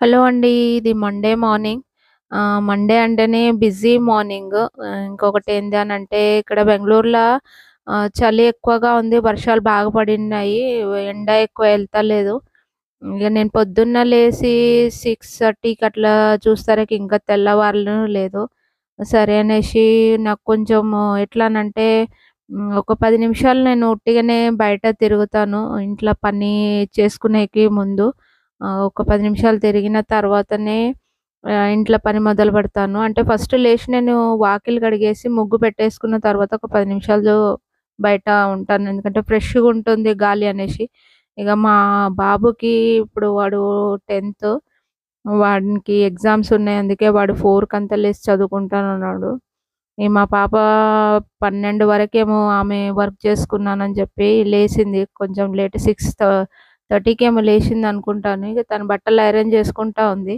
Hello అండి. ఇది Monday morning. Monday అంటేనే బిజీ మార్నింగ్. ఇంకొకటి ఏంటి అని అంటే ఇక్కడ బెంగళూరులో చలి ఎక్కువగా ఉంది. వర్షాలు బాగా పడినాయి. ఎండ ఎక్కువ వెళ్తలేదు ఇక నేను పొద్దున్న లేచి సిక్స్ థర్టీకి అట్లా చూస్తారకి ఇంకా తెల్లవారు లేదు. సరే అనేసి నాకు కొంచెం ఎట్లానంటే ఒక పది నిమిషాలు నేను ఉట్టిగానే బయట తిరుగుతాను. ఇంట్లో పని చేసుకునేకి ముందు. ఒక పది నిమిషాలు తిరిగిన తర్వాతనే ఇంట్లో పని మొదలు పెడతాను. అంటే ఫస్ట్ లేచి నేను వాకిలు కడిగేసి ముగ్గు పెట్టేసుకున్న తర్వాత ఒక పది నిమిషాలు బయట ఉంటాను. ఎందుకంటే ఫ్రెష్‌గా ఉంటుంది గాలి అనేసి. ఇక మా బాబుకి ఇప్పుడు వాడు టెన్త్ వాడికి ఎగ్జామ్స్ ఉన్నాయి. అందుకే వాడు 4కంతా లేసి చదువుకుంటానన్నాడు. ఈ మా పాప 12 వరకేమో ఆమె వర్క్ చేసుకున్నానని చెప్పి లేసింది. కొంచెం లేట్ 6 థ 30కేమో లేచిందనుకుంటాను. ఇక తన బట్టలు ఐరన్ చేసుకుంటా ఉంది.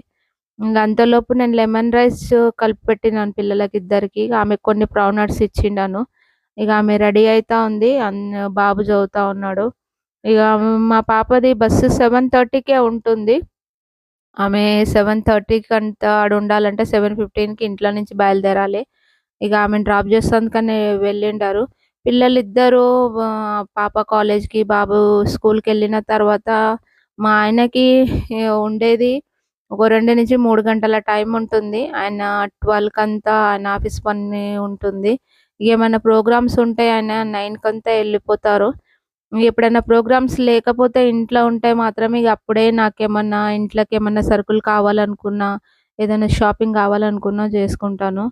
ఇంగ అంతలోపు నేను లెమన్ రైస్ కలిపి పెట్టినాను పిల్లలకి ఇద్దరికి ఆమె కొన్ని ప్రౌనట్స్ ఇచ్చిండాను. ఇగ ఆమె రెడీ అవుతా ఉంది. బాబు చదువుతా ఉన్నాడు. ఇక మా పాపది బస్సు 7:30కే ఉంటుంది. ఆమె 7:30కి అంతా ఆడుండాలంటే 7:15కి ఇంట్లో నుంచి బయలుదేరాలి. ఇక ఆమెను డ్రాప్ చేసేందుకని వెళ్ళిండారు. పిల్లలిద్దరూ పాప కాలేజ్‌కి, బాబు స్కూల్‌కెళ్ళిన తర్వాత మా ఆయనకి ఉండేది ఒక 2-3 గంటల టైం ఉంటుంది. ఆయన 12కంతా ఆయన ఆఫీస్ పని ఉంటుంది. ఏమైనా ప్రోగ్రామ్స్ ఉంటే ఆయన నైన్కి అంతా వెళ్ళిపోతారు ఎప్పుడైనా ప్రోగ్రామ్స్ లేకపోతే ఇంట్లో ఉంటే మాత్రం ఇక అప్పుడే నాకేమన్నా ఇంట్లోకేమన్నా సరుకులు కావాలనుకున్నా, ఏదైనా షాపింగ్ కావాలనుకున్నా చేసుకుంటాను.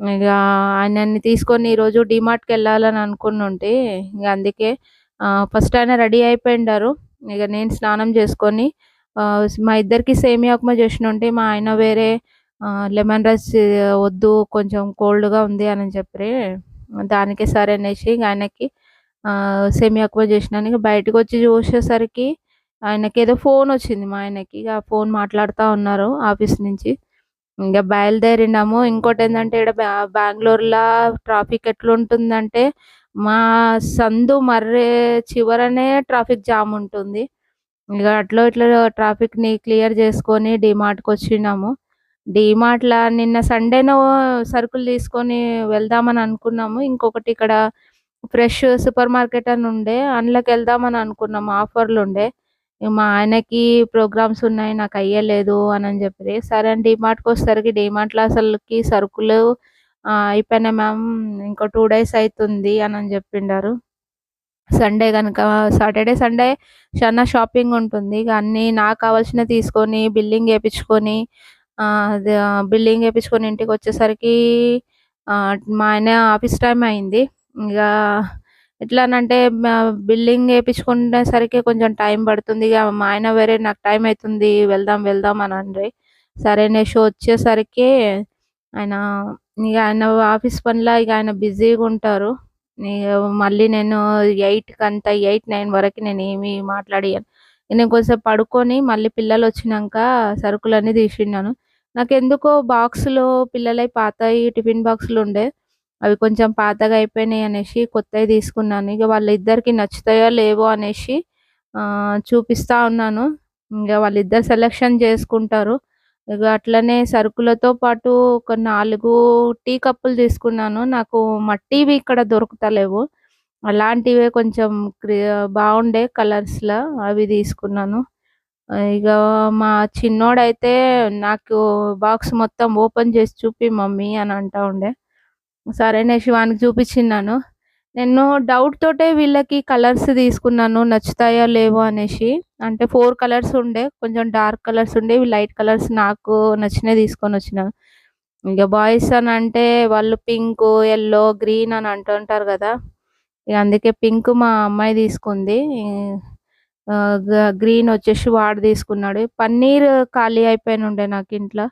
ఇక ఆయనని తీసుకొని ఈరోజు డీమార్ట్‌కెళ్ళాలని అనుకున్నుంటే ఇక అందుకే ఫస్ట్ ఆయన రెడీ అయిపోయిండారు. ఇక నేను స్నానం చేసుకొని మా ఇద్దరికి సేమియా ఉప్మా ఉంటే మా ఆయన వేరే లెమన్ రైస్ వద్దు కొంచెం కోల్డ్‌గా ఉంది అని చెప్పి దానికే సరే అనేసి ఆయనకి సేమియా ఉప్మా చేసినాను. బయటకు బయటకొచ్చి చూసేసరికి ఆయనకి ఏదో ఫోన్ వచ్చింది మా ఆయనకి. ఇక ఫోన్ మాట్లాడుతూ ఉన్నారు ఆఫీస్ నుంచి. ఇంకా బయలుదేరినాము. ఇంకోటి ఏంటంటే ఇక్కడ బెంగళూరులో ట్రాఫిక్ ఎట్లుంటుందంటే మా సందు మర్రే చివరనే ట్రాఫిక్ జామ్ ఉంటుంది. ఇక అట్లా ఇట్లా ట్రాఫిక్‌ని క్లియర్ చేసుకొని డీమార్ట్‌కొచ్చినాము. డిమార్ట్లో నిన్న సండేనో సరుకులు తీసుకొని వెళ్దామని అనుకున్నాము. ఇంకొకటి ఇక్కడ ఫ్రెష్ సూపర్ మార్కెట్ అని ఉండే అందులోకి వెళ్దామని అనుకున్నాము. ఆఫర్లు ఉండే మా ఆయనకి ప్రోగ్రామ్స్ ఉన్నాయి. నాకు అయ్యలేదు అని చెప్పి సరే అని డీమార్ట్‌కొచ్చేసరికి డిమార్ట్లో అసలుకి సరుకులు అయిపోయినాయి మ్యామ్ ఇంకో టూ డేస్ అవుతుంది అని చెప్పిండారు. సండే కనుక సాటర్‌డే, సండే చానా షాపింగ్ ఉంటుంది. అన్నీ నాకు కావాల్సినవి తీసుకొని బిల్లింగ్ వేయించుకొని బిల్లింగ్ వేయించుకొని ఇంటికి వచ్చేసరికి మా ఆయన ఆఫీస్ టైం అయింది. ఇంకా ఎట్లానంటే బిల్డింగ్ బిల్లింగ్ సరికి కొంచెం టైం పడుతుంది. ఇక మా ఆయన వేరే నాకు టైం అవుతుంది వెళ్దాం వెళ్దాం అని అండి సరే అనేసి వచ్చేసరికి ఆయన ఇక ఆయన ఆఫీస్ పనిలో ఇక ఆయన బిజీగా ఉంటారు మళ్ళీ నేను 8కంతా 8, 9 వరకు నేను ఏమి మాట్లాడియాను నేను కొంచెం పడుకొని మళ్ళీ పిల్లలు వచ్చినాక సరుకులన్నీ తీసిన్నాను. నాకెందుకో బాక్స్‌లో పిల్లలై పాతయి టిఫిన్ బాక్సులుండే. అవి కొంచెం పాతగా అయిపోయినాయి అనేసి కొత్తవి తీసుకున్నాను. ఇక వాళ్ళిద్దరికి నచ్చుతాయో లేవో అనేసి ఆహ్, చూపిస్తా ఉన్నాను. ఇంకా వాళ్ళిద్దరు సెలెక్షన్ చేసుకుంటారు. ఇక అట్లనే సరుకులతో పాటు ఒక నాలుగు టీ కప్పులు తీసుకున్నాను. నాకు మట్టివి ఇక్కడ దొరుకుతలేవు. అలాంటివే కొంచెం బాగుండే కలర్స్‌లో అవి తీసుకున్నాను. ఇక ఇగ మా చిన్నోడైతే నాకు బాక్స్ మొత్తం ఓపెన్ చేసి చూపి మమ్మీ అని అంటా ఉండే. సరే అనేసి వానికి చూపిచ్చిన్నాను. నేను డౌట్ తోటే వీళ్ళకి కలర్స్ తీసుకున్నాను. నచ్చుతాయో లేవో అనేసి. అంటే ఫోర్ కలర్స్ ఉండే. కొంచెం డార్క్ కలర్స్ ఉండే లైట్ కలర్స్ నాకు నచ్చినవి తీసుకొని వచ్చినాను ఇక బాయ్స్ అని అంటే వాళ్ళు పింక్ యెల్లో, గ్రీన్ అని అంటుంటారు కదా ఇక అందుకే పింక్ మా అమ్మాయి తీసుకుంది. గ్రీన్ వచ్చేసి వాడు తీసుకున్నాడు. పన్నీర్ ఖాళీ అయిపోయినుండే నాకింట్లో.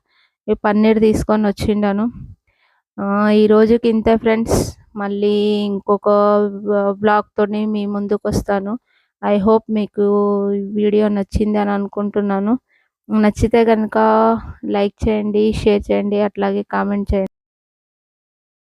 ఈ పన్నీర్ తీసుకొని వచ్చిండాను ఈ రోజుకి ఇంతే ఫ్రెండ్స్. మళ్ళీ ఇంకొక వ మీ మీ ముందుకొస్తాను. ఐ హోప్ మీకు వీడియో నచ్చింది అని అనుకుంటున్నాను. నచ్చితే కనుక లైక్ చేయండి, షేర్ చేయండి, అట్లాగే కామెంట్ చేయండి.